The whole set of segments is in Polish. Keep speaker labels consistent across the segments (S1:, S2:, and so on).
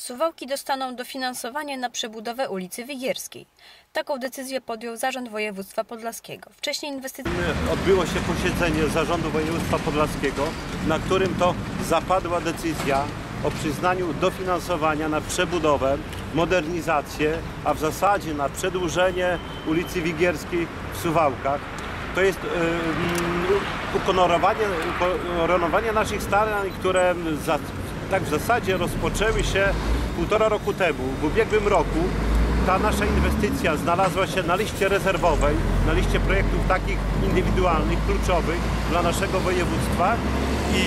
S1: Suwałki dostaną dofinansowanie na przebudowę ulicy Wigierskiej. Taką decyzję podjął Zarząd Województwa Podlaskiego. Wcześniej inwestycja
S2: Odbyło się posiedzenie Zarządu Województwa Podlaskiego, na którym to zapadła decyzja o przyznaniu dofinansowania na przebudowę, modernizację, a w zasadzie na przedłużenie ulicy Wigierskiej w Suwałkach. To jest mm, ukonorowanie, ukoronowanie naszych starań, które za, tak w zasadzie rozpoczęły się półtora roku temu, w ubiegłym roku. Ta nasza inwestycja znalazła się na liście rezerwowej, na liście projektów takich indywidualnych, kluczowych dla naszego województwa i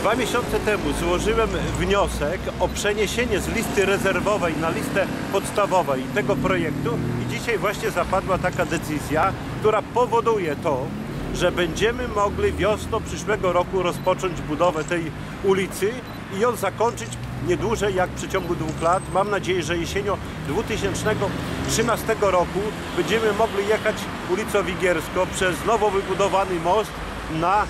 S2: Dwa miesiące temu złożyłem wniosek o przeniesienie z listy rezerwowej na listę podstawową tego projektu i dzisiaj właśnie zapadła taka decyzja, która powoduje to, że będziemy mogli wiosną przyszłego roku rozpocząć budowę tej ulicy i ją zakończyć nie dłużej jak w przeciągu dwóch lat. Mam nadzieję, że jesienią 2013 roku będziemy mogli jechać ulicą Wigierską przez nowo wybudowany most na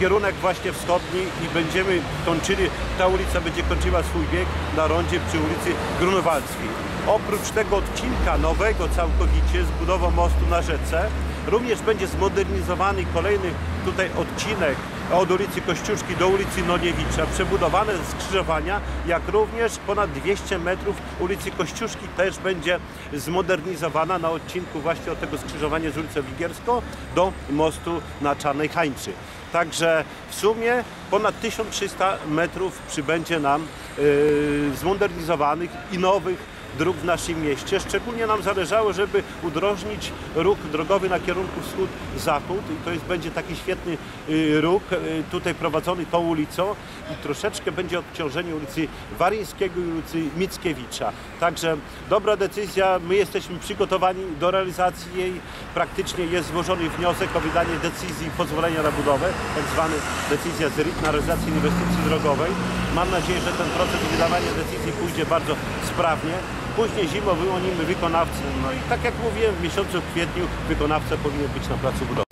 S2: kierunek właśnie wschodni i będziemy kończyli, ta ulica będzie kończyła swój bieg na rondzie przy ulicy Grunwaldzkiej. Oprócz tego odcinka nowego całkowicie z budową mostu na rzece, również będzie zmodernizowany kolejny tutaj odcinek od ulicy Kościuszki do ulicy Noniewicza, przebudowane skrzyżowania, jak również ponad 200 metrów ulicy Kościuszki też będzie zmodernizowana na odcinku właśnie od tego skrzyżowania z ulicą Wigierską do mostu na Czarnej Hańczy. Także w sumie ponad 1300 metrów przybędzie nam yy, zmodernizowanych i nowych dróg w naszym mieście. Szczególnie nam zależało, żeby udrożnić ruch drogowy na kierunku wschód-zachód i to jest, będzie taki świetny y, ruch y, tutaj prowadzony tą ulicą i troszeczkę będzie odciążenie ulicy Waryńskiego i ulicy Mickiewicza. Także dobra decyzja, my jesteśmy przygotowani do realizacji jej. Praktycznie jest złożony wniosek o wydanie decyzji pozwolenia na budowę, tak zwany decyzja z RIT na realizację inwestycji drogowej. Mam nadzieję, że ten proces wydawania decyzji pójdzie bardzo sprawnie. Później zimą wyłonimy wykonawcę. No i tak jak mówiłem, w miesiącu kwietniu wykonawca powinien być na placu budowy.